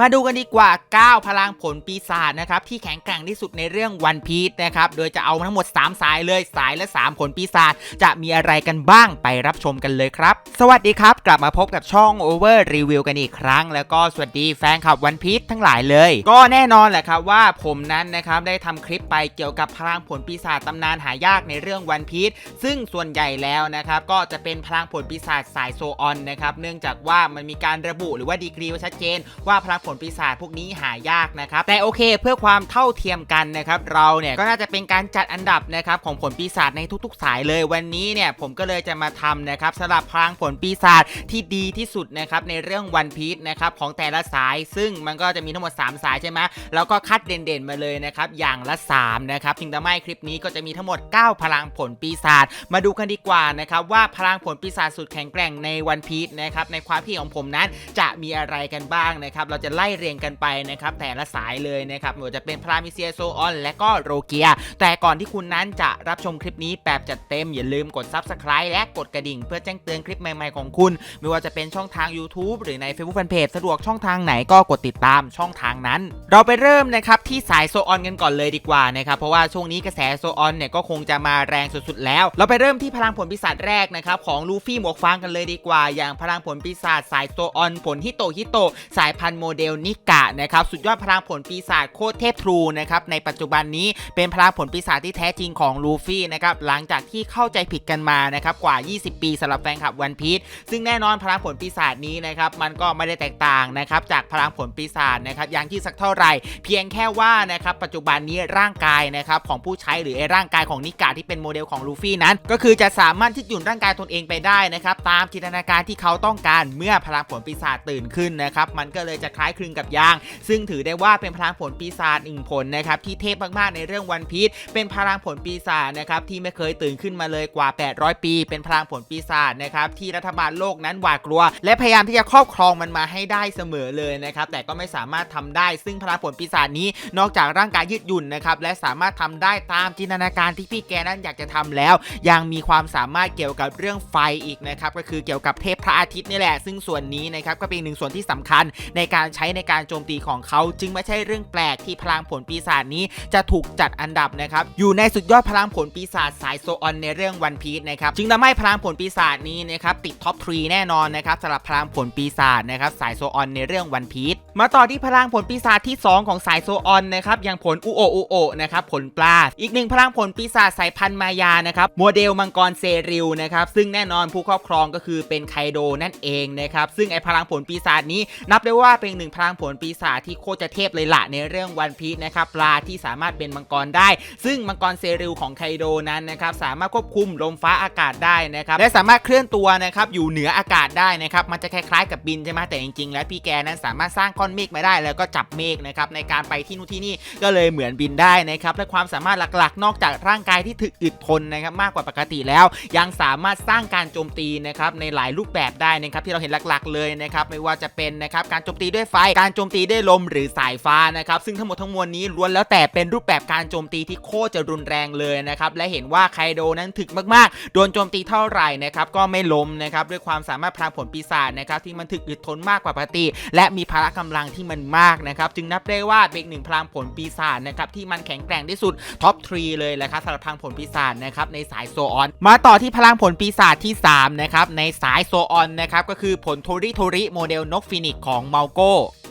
มาดูกันดีกว่า 9 พลังผลปีศาจนะครับที่แข็งแกร่งที่สุดในเรื่องวันพี e นะครับโดยจะเอาทั้งหมด 3 สายเลยสายละ 3 ผลปีศาจจะมีอะไรกันบ้างไปรับชมกันเลยครับ สวัสดีครับ กลับมาพบกับช่อง Over Review กันอีกครั้ง แล้วก็สวัสดีแฟนคลับวันพี e ทั้งหลายเลย ก็แน่นอนแหละครับว่าผมนั้นนะครับได้ทำคลิปไปเกี่ยวกับพลังผลปีศาจตำนานหายากในเรื่องวันพี e ซึ่งส่วนใหญ่แล้วนะครับก็จะเป็นพลังผลปีศาจสายโซออนนะครับเนื่องจากว่ามันมีการระบุหรือว่าดีกรีไว้ชัดเจนว่าพลังผลปีศาจพวกนี้หายากนะครับ แต่โอเคเพื่อความเท่าเทียมกันนะครับ เราเนี่ยก็น่าจะเป็นการจัดอันดับนะครับของผลปีศาจในทุกๆ สายเลยวันนี้เนี่ยผมก็เลยจะมาทำนะครับสำหรับพลังผลปีศาจที่ดีที่สุดนะครับในเรื่องวันพีชนะครับของแต่ละสายซึ่งมันก็จะมีทั้งหมด 3 สายใช่ไหมแล้วก็คัดเด่นๆมาเลยนะครับอย่างละ 3 นะครับถึงทำให้คลิปนี้ก็จะมีทั้งหมด 9 พลังผลปีศาจมาดูกันดีกว่านะครับว่าพลังผลปีศาจสุดแข็งแกร่งในวันพีชนะครับในความคิดของผมนั้นจะมีอะไรกันบ้างนะครับเราจะไล่เรียงกันไปนะครับแต่ละสายเลยนะครับไม่ว่าจะเป็นพรามิเซียโซออนและก็โรเกีย แต่ก่อนที่คุณนั้นจะรับชมคลิปนี้แบบจัดเต็มอย่าลืมกด Subscribe และกดกระดิ่งเพื่อแจ้งเตือนคลิปใหม่ๆของคุณ ไม่ว่าจะเป็นช่องทาง YouTube หรือใน Facebook Fanpage สะดวกช่องทางไหนก็กดติดตามช่องทางนั้น เราไปเริ่มนะครับที่สายโซออนกันก่อนเลยดีกว่านะครับเพราะว่าช่วงนี้กระแสโซออนเนี่ยก็คงจะมาแรงสุดๆแล้ว เราไปเริ่มที่พลังผลปีศาจแรกนะครับของลูฟี่หมวกฟางกันเลยดีกว่า อย่างพลังผลปีศาจสายโซออนผลฮิโตฮิโตสายพันธุ์โมเดลนิกะนะครับสุดยอดพลังผลปีศาจโคตรเทพทรูนะครับในปัจจุบันนี้เป็นพลังผลปีศาจที่แท้จริงของลูฟี่นะครับหลังจากที่เข้าใจผิดกันมานะครับกว่า 20 ปีสำหรับแฟนคลับวันพีชซึ่งแน่นอนพลังผลปีศาจนี้นะครับมันก็ไม่ได้แตกต่างนะครับจากพลังผลปีศาจนะครับอย่างที่สักเท่าไหร่ เพียงแค่ว่านะครับปัจจุบันนี้ร่างกายนะครับของผู้ใช้หรือไอ้ร่างกายของนิกะที่เป็นโมเดลของลูฟี่นั้น ก็คือจะสามารถที่หยุ่นร่างกายตนเองไปได้นะครับตามจินตนาการที่เขาต้องการเมื่อพลังผลปีศาจตื่นขึ้นนะครับมันก็เลยจะคล้ายคลึงกับยาง ซึ่งถือได้ว่าเป็นพลังผลปีศาจหนึ่งผลนะครับที่เทพมากๆในเรื่องวันพีชเป็นพลังผลปีศาจนะครับที่ไม่เคยตื่นขึ้นมาเลยกว่า 800 ปี เป็นพลังผลปีศาจนะครับที่รัฐบาลโลกนั้นหวาดกลัว และพยายามที่จะครอบครองมันมาให้ได้เสมอเลยนะครับแต่ก็ไม่สามารถทำได้ ซึ่งพลังผลปีศาจนี้นอกจากร่างกายยืดหยุ่นนะครับและสามารถทำได้ตามจินตนาการที่พี่แกนั้นอยากจะทำแล้ว ยังมีความสามารถเกี่ยวกับเรื่องไฟอีกนะครับก็คือเกี่ยวกับเทพพระอาทิตย์นี่แหละ ซึ่งส่วนนี้นะครับก็เป็นหนึ่งส่วนที่สำคัญในการใช้ในการโจมตีของเขา จึงไม่ใช่เรื่องแปลกที่พลังผลปีศาจนี้จะถูกจัดอันดับนะครับอยู่ในสุดยอดพลังผลปีศาจสายโซออนในเรื่องวันพีชนะครับจึงทำให้พลังผลปีศาจนี้นะครับติดท็อปทรีแน่นอนนะครับสำหรับพลังผลปีศาจนะครับสายโซออนในเรื่องวันพีช มาต่อที่พลังผลปีศาจที่ 2 ของสายโซออนนะครับอย่างผลอุโออุโอนะครับผลปลา อีกหนึ่งพลังผลปีศาจสายพันธุ์มายานะครับโมเดลมังกรเซริลนะครับซึ่งแน่นอนผู้ครอบครองก็คือเป็นไคโดนั่นเองนะครับซึ่งไอพลังผลปีศาจนี้ นับได้ว่าเป็นหนึ่งพลังผลปีศาจที่โคตรจะเทพเลยละในเรื่องวันพีชนะครับปลาที่สามารถเป็นมังกรได้ ซึ่งมังกรเซริลของไคโดนั้นนะครับสามารถควบคุมลมฟ้าอากาศได้นะครับและสามารถเคลื่อนตัวนะครับอยู่เหนืออากาศได้นะครับมันจะคล้ายๆกับบินใช่ไหมแต่จริงๆ แล้วพี่แกนั้นสามารถสร้างก้อนเมฆมาได้ แล้วก็จับเมฆนะครับในการไปที่นู่นที่นี่ก็เลยเหมือนบินได้นะครับและความสามารถหลักๆ นอกจากร่างกายที่ถึกอึดทนนะครับมากกว่าปกติแล้ว ยังสามารถสร้างการโจมตีนะครับในหลายรูปแบบได้นะครับที่เราเห็นหลักๆ เลยนะครับไม่ว่าจะเป็นนะครับการโจมตีด้วยไฟการโจมตีด้วยลมหรือสายฟ้านะครับซึ่งทั้งหมดทั้งมวลนี้ล้วนแล้วแต่เป็นรูปแบบการโจมตีที่โคตรจะรุนแรงเลยนะครับและเห็นว่าไคโดนั้นถึกมากๆ โดนโจมตีเท่าไหร่นะครับก็ไม่ล้มนะครับด้วยความสามารถพลังผลปีศาจนะครับที่มันถึกอึดทนมากกว่าปกติ และมีพละกำลังที่มันมากนะครับ จึงนับได้ว่าเป็นอีกหนึ่งพลังผลปีศาจนะครับที่มันแข็งแกร่งที่สุดท็อปทรีเลยแหละครับสำหรับพลังผลปีศาจนะครับในสายโซออน มาต่อที่พลังผลปีศาจที่3นะครับในสายโซออนนะครับก็คือผลโทริโทริโมเดลนกฟินิกของเมาโก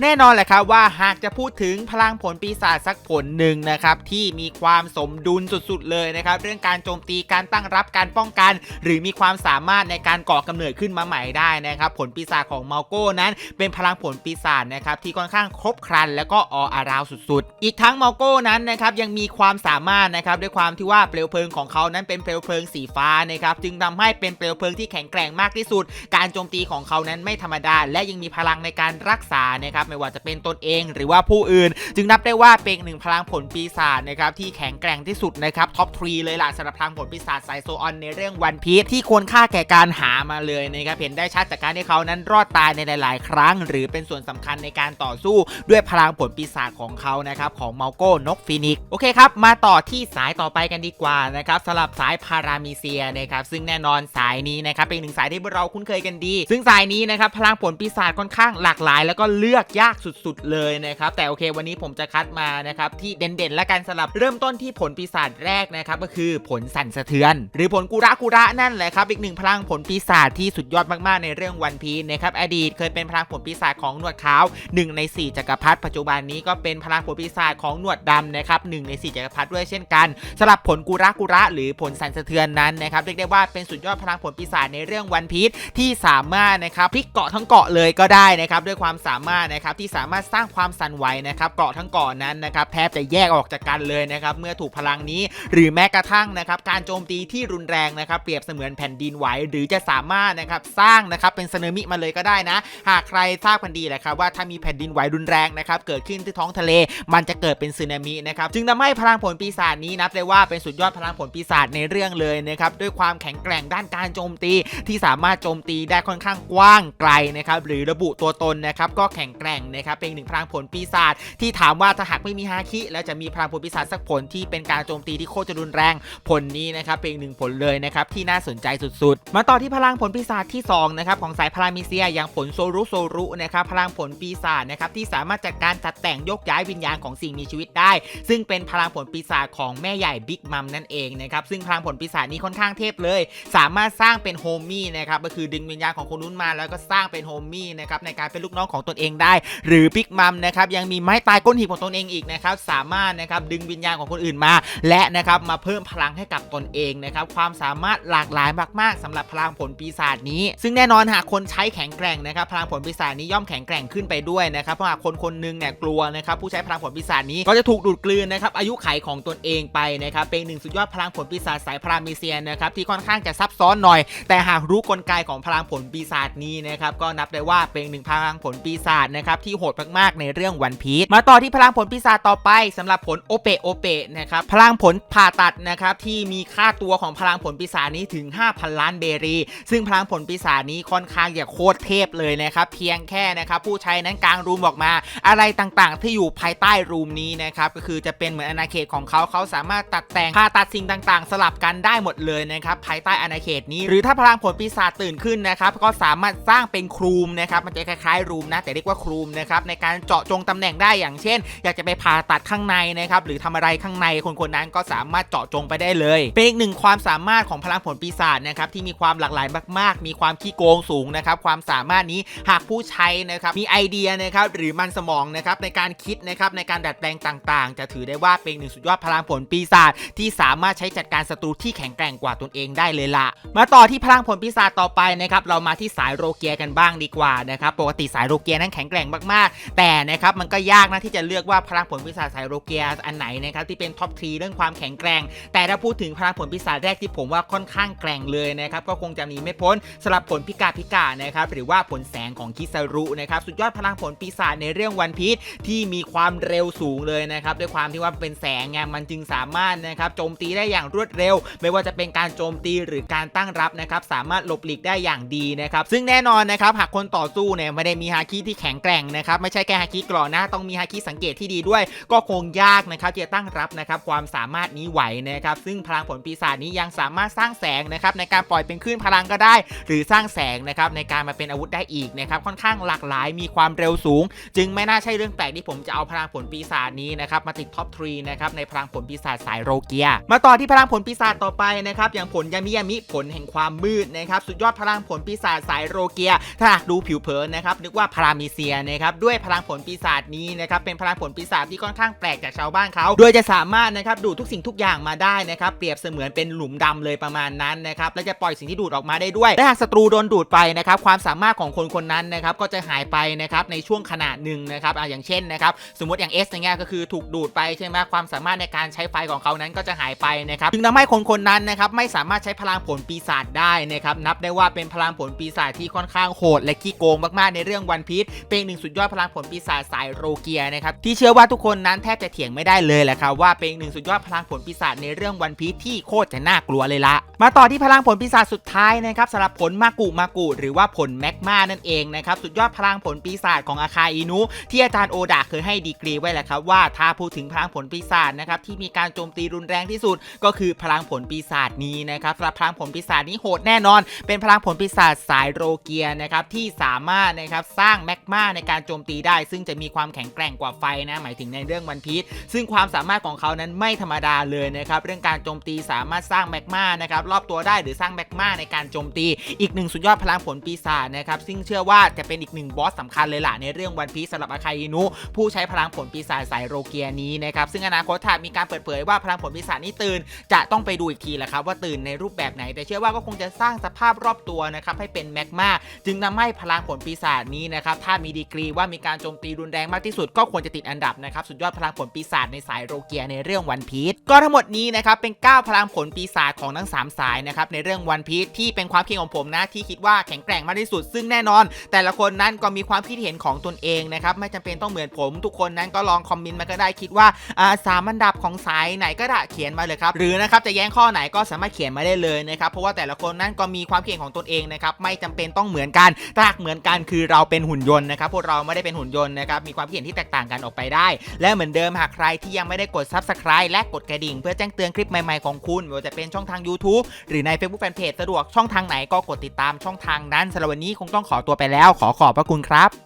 แน่นอนแหละครับว่าหากจะพูดถึงพลังผลปีศาจสักผลหนึ่งนะครับที่มีความสมดุลสุดๆเลยนะครับเรื่องการโจมตีการตั้งรับการป้องกัน หรือมีความสามารถในการก่อกำเนิดขึ้นมาใหม่ได้นะครับผลปีศาจของเมาโก้นั้น เป็นพลังผลปีศาจนะครับที่ค่อนข้างครบครัน แล้วก็ออาราวสุดๆ อีกทั้งเมาโก้นั้นนะครับยังมีความสามารถนะครับด้วยความที่ว่าเปลวเพลิงของเขานั้นเป็นเปลวเพลิงสีฟ้านะครับจึงทำให้เป็นเปลวเพลิงที่แข็งแกร่งมากที่สุด การโจมตีของเขานั้นไม่ธรรมดา และยังมีพลังในการรักษานะครับไม่ว่าจะเป็นตนเองหรือว่าผู้อื่น จึงนับได้ว่าเป็นหนึ่งพลังผลปีศาจนะครับที่แข็งแกร่งที่สุดนะครับท็อปทรีเลยล่ะสำหรับพลังผลปีศาจสายโซออนในเรื่องวันพีที่ควรค่าแก่การหามาเลยนะครับเห็นได้ชัดจากการที่เขานั้นรอดตายในหลาย ๆ ครั้ง หรือเป็นส่วนสำคัญในการต่อสู้ด้วยพลังผลปีศาจของเขานะครับของเมาโก้นกฟินิกซ์โอเคครับมาต่อที่สายต่อไปกันดีกว่านะครับสำหรับสายพารามิเซียนะครับซึ่งแน่นอนสายนี้นะครับเป็นหนึ่งสายที่พวกเราคุ้นเคยกันดี ซึ่งสายนี้นะครับพลังผลปีศาจค่อนข้างหลากหลาย แล้วก็เลือกยากสุดๆเลยนะครับ แต่โอเควันนี้ผมจะคัดมานะครับที่เด่นๆและกันสำหรับเริ่มต้นที่ผลปีศาจแรกนะครับก็คือผลสั่นสะเทือน หรือผลกุระกุระนั่นแหละครับอีกหนึ่งพลังผลปีศาจที่สุดยอดมากๆในเรื่องวันพีนนะครับอดีตเคยเป็นพลังผลปีศาจของหนวดขาวหนึ่งในสี่จักรพรรดิปัจจุบันนี้ก็เป็นพลังผลปีศาจของหนวดดำนะครับหนึ่งในสี่จักรพรรดิด้วยเช่นกันสำหรับผลกุระกุระหรือผลสั่นสะเทือนนั้นนะครับเรียกได้ว่าเป็นสุดยอดพลังผลปีศาจในเรื่องวันพีชที่สามารถนะครับพลิกเกาะทั้งเกาะเลยก็ได้นะครับด้วยความสามารถนะครับที่สามารถสร้างความสั่นไหวนะครับเกาะทั้งเกาะนั้นนะครับแทบจะแยกออกจากกันเลยนะครับเมื่อถูกพลังนี้ หรือแม้กระทั่งนะครับการโจมตีที่รุนแรงนะครับเปรียบเสมือนแผ่นดินไหวหรือจะสามารถนะครับสร้างนะครับเป็นสึนามิมาเลยก็ได้นะ หากใครทราบกันดีแหละครับว่าถ้ามีแผ่นดินไหวรุนแรงนะครับเกิดขึ้นที่ท้องทะเล มันจะเกิดเป็นสึนามินะครับจึงทำให้พลังผลปีศาจนี้นับได้ว่าเป็นสุดยอดพลังผลปีศาจในเรื่องเลยนะครับด้วยความแข็งแกร่งด้านการโจมตีที่สามารถโจมตีได้ค่อนข้างกว้างไกลนะครับหรือระบุตัวตนนะครับก็แข็งแกร่งนะครับเป็นหนึ่งพลังผลปีศาจที่ถามว่าถ้าหากไม่มีฮาคิแล้วจะมีพลังผลปีศาจสักผลที่เป็นการโจมตีที่โคตรจะรุนแรงผลนี้นะครับเป็นหนึ่งผลเลยนะครับที่น่าสนใจสุดๆ มาต่อที่พลังผลปีศาจที่2นะครับของสายพลังมิเซียอย่างผลโซรุโซรุนะครับพลังผลปีศาจนะครับที่สามารถจัดการจัดแต่งยกย้ายวิญญาณของสิ่งมีชีวิตได้ ซึ่งเป็นพลังผลปีศาจของแม่ใหญ่บิ๊กมัมนั่นเองนะครับซึ่งพลังผลปีศาจนี้ค่อนข้างเทพเลย สามารถสร้างเป็นโฮมี่นะครับก็คือดึงวิญญาณของคนนู้นมาแล้วก็สร้างเป็นโฮมี่นะครับในการเป็นลูกน้องของตนเองได้หรือบิ๊กมัมนะครับยังมีไม้ตายก้นหีบของตนเองอีกนะครับสามารถนะครับดึงวิญญาณของคนอื่นมา และนะครับมาเพิ่มพลังให้กับตนเองนะครับความสามารถหลากหลายมากๆสำหรับพลังผลปีศาจนี้ ซึ่งแน่นอนหากคนใช้แข็งแกร่งนะครับพลังผลปีศาจนี้ย่อมแข็งแกร่งขึ้นไปด้วยนะครับเพราะหากคนคนหนึงเนี่ยกลัวนะครับผู้ใช้พลังผลปีศาจนี้ก็จะถูกดูดกลืนนะครับอายุไขของตนเองไปนะครับเป็นหนึ่งสุดยอดพลังผลปีศาจสายพรามิเซียนนะครับที่ค่อนข้างจะซับซ้อนหน่อย แต่หากรู้กลไกของพลังผลปีศาจนี้นะครับก็นับได้ว่าเป็นหนึ่งพลังผลปีศาจนะครับที่โหดมากๆในเรื่องวันพีชมาต่อที่พลังผลปีศาจต่อไปสำหรับผลโอเปโอเปนะครับพลังผลผ่าตัดนะครับที่มีค่าตัวของพลังผลปีศาจนี้ถึง 5,000 ล้านเบรี ซึ่งพลังผลปีศาจนี้ค่อนข้างจะโคตรเทพเลยนะครับเพียงแค่นะครับผู้ใช้นั้นกลางรูมออกมา อะไรต่างๆ ที่อยู่ภายใต้รูมนี้นะครับก็คือจะเป็นเหมือนอาณาเขตของเขาเขาสามารถตัดแต่งผ่าตัดสิ่งต่างๆ สลับกันได้หมดเลยนะครับภายใต้อาณาเขตนี้ หรือถ้าพลังผลปีศาจตื่นขึ้นนะครับก็สามารถสร้างเป็นครูมนะครับมันจะคล้ายๆรูมนะแต่เรียกว่าครูมนะครับในการเจาะจงตำแหน่งได้อย่างเช่น อยากจะไปผ่าตัดข้างในนะครับหรือทำอะไรข้างในคนคนนั้นก็สามารถเจาะจงไปได้เลย เป็นอีกหนึ่งความสามารถของพลังผลปีศาจนะครับที่มีความหลากหลายมากๆ มีความขี้โกงสูงนะครับความสามารถนี้หากผู้ใช้นะครับมีไอเดียนะครับหรือมันสมองนะครับในการคิดนะครับในการดัดแปลงต่างๆ จะถือได้ว่าเป็นหนึ่งสุดยอดพลังผลปีศาจที่สามารถใช้จัดการศัตรูที่แข็งแกร่งกว่าตนเองได้เลยละมาต่อที่พลังผลปีศาจต่อไปนะครับเรามาที่สายโรเกียกันบ้างดีกว่านะครับปกติสายโรเกียนั้นแข็งแกร่งมากๆ แต่นะครับมันก็ยากนะที่จะเลือกว่าพลังผลปีศาจสายโรเกียอันไหนนะครับที่เป็นท็อปทรีเรื่องความแข็งแกร่ง แต่ถ้าพูดถึงพลังผลปีศาจแรกที่ผมว่าค่อนข้างแกร่งเลยนะครับก็คงจะหนีไม่พ้นสำหรับผลพิกาพิกานะครับหรือว่าผลแสงของคิซารุนะครับสุดยอดพลังผลปีศาจในเรื่องวันพีชที่มีความเร็วสูงเลยนะครับด้วยความที่ว่าเป็นแสงไงมันจึงสามารถนะครับโจมตีได้อย่างรวดเร็ว ไม่ว่าจะเป็นการโจมตีหรือการตั้งรับนะครับสามารถหลบหลีกได้อย่างดีนะครับซึ่งแน่นอนนะครับหากคนต่อสู้เนี่ยไม่ได้มีฮาคิที่แข็งแกร่งนะครับไม่ใช่แค่ฮาคิกรอนะ ต้องมีฮาคิสังเกตที่ดีด้วย ก็คงยากนะครับที่จะตั้งรับนะครับความสามารถนี้ไหวนะครับซึ่งพลังผลปีศาจนี้ยังสามารถสร้างแสงนะครับในการปล่อยเป็นคลื่นพลังก็ได้ หรือสร้างแสงนะครับในการมาเป็นอาวุธได้อีกนะครับค่อนข้างหลากหลายมีความเร็วสูง จึงไม่น่าใช่เรื่องแปลกที่ผมจะเอาพลังผลปีศาจนี้นะครับมาติดท็อปทรีนะครับในพลังผลปีศาจสายโรเกีย มาต่อที่พลังผลปีศาจต่อไปนะครับอย่างผลยามิยามิผลแห่งความมืดนะครับสุดยอดพลังผลปีศาจสายโรเกีย ถ้าหากดูผิวเผินนะครับนึกว่าพารามิเซียนะครับด้วยพลังผลปีศาจนี้นะครับเป็นพลังผลปีศาจที่ค่อนข้างแปลกจากชาวบ้านเขาโดยจะสามารถนะครับดูดทุกสิ่งทุกอย่างมาได้นะครับเปรียบเสมือนเป็นหลุมดำเลยประมาณนั้นนะครับและจะปล่อยสิ่งที่ดูดออกมาได้ด้วยและหากศัตรูโดนดูดไปนะครับความสามารถของคนคนนั้นนะครับก็จะหายไปนะครับในช่วงขนาดหนึ่งนะครับอะอย่างเช่นนะครับสมมติอย่าง S อย่างเงี้ยก็คือถูกดูดไปใช่ไหมความสามารถในการใช้ไฟของเขานั้นก็จะหายไปนะครับจึงทำให้คนคนนั้นนะครับไม่สามารถใช้พลังผลปีศาจได้นะครับนับได้ว่าเป็นพลังผลปีศาจที่ค่อนข้างโหดและขี้โกงมากๆในเรื่องวันพีชเป็นหนึ่งสุดยอดพลังผลปีศาจสายโรเกียนะครับที่เชื่อว่าทุกคนนั้นแทบจะเถียงไม่ได้เลยแหละครับว่าเป็นหนึ่งสุดยอดพลังผลปีศาจในเรื่องวันพีที่โคตรจะน่ากลัวเลยละมาต่อที่พลังผลปีศาจสุดท้ายนะครับสำหรับผลมากุมากุหรือว่าผลแมกมานั่นเองนะครับสุดยอดพลังผลปีศาจของอาคาอินุ ที่อาจารย์โอดาเคยให้ดีกรีไว้แหละครับว่าถ้าพูดถึงพลังผลปีศาจนะครับที่มีการโจมตีรุนแรงที่สุด ก็คือพลังผลปีศาจนี้นะครับสำหรับพลังผลปีศาจนี้โหดแน่นอน เป็นพลังผลปีศาจสายโรเกียนะครับที่สามารถนะครับสร้างแมกมาในการโจมตีได้ ซึ่งจะมีความแข็งแกร่งกว่าไฟนะ หมายถึงในเรื่องวันพีชซึ่งความสามารถของเขานั้นไม่ธรรมดาเลยนะครับเรื่องการโจมตีสามารถสร้างแมกมานะครับรอบตัวได้หรือสร้างแมกมาในการโจมตี อีกหนึ่งสุดยอดพลังผลปีศาจนะครับซึ่งเชื่อว่าจะเป็นอีกหนึ่งบอสสำคัญเลยล่ะในเรื่องวันพีซสำหรับอาคาอินุผู้ใช้พลังผลปีศาจสายโรเกียนี้นะครับซึ่งอนาคตถ้ามีการเปิดเผยว่าพลังผลปีศาจนี้ตื่น จะต้องไปดูอีกทีแหละครับว่าตื่นในรูปแบบไหน แต่เชื่อว่าก็คงจะสร้างสภาพรอบตัวนะครับให้เป็นแมกมาจึงทำให้พลังผลปีศาจนี้นะครับถ้ามีดีกรีว่ามีการโจมตีรุนแรงมากที่สุดก็ควรจะติดอันดับนะครับสุดยอดพลังผลปีศาจในสายโรเกียในเรื่องวันพีซก็ทั้งหมดนี้นะครับเป็น 9 พลังผลปีศาจของทั้ง 3 สายนะครับในเรื่องวันพีซที่เป็นความคิดของผมนะที่คิดว่าแข็งแกร่งมากที่สุด ซึ่งแน่นอน แต่ละคนนั้นก็มีความคิดเห็นของตนเองนะครับไม่จำเป็นต้องเหมือนผม ทุกคนนั้นก็ลองคอมเมนต์มาก็ได้คิดว่าอ่าสามอันดับของสายไหนก็ได้เขียนมาเลยครับหรือนะครับจะแย้งข้อไหนก็สามารถเขียนมาได้เลยนะครับเพราะว่าแต่ละคนนั้นก็มีความคิดเห็นของตนเองนะครับไม่จำเป็นต้องเหมือนกันถ้าหากเหมือนกันคือเราเป็นหุ่นยนต์นะครับพวกเราไม่ได้เป็นหุ่นยนต์นะครับ มีความคิดเห็นที่แตกต่างกันออกไปได้ และเหมือนเดิมหากใครที่ยังไม่ได้กด subscribe และกดกระดิ่ง เพื่อแจ้งเตือนคลิปใหม่ๆของคุณไม่ว่าจะเป็นช่องทาง YouTube หรือใน Facebook Fanpage สะดวกช่องทางไหนก็กดติดตามช่องทางนั้นสำหรับวันนี้คงต้องขอตัวไปแล้ว ขอขอบพระคุณครับ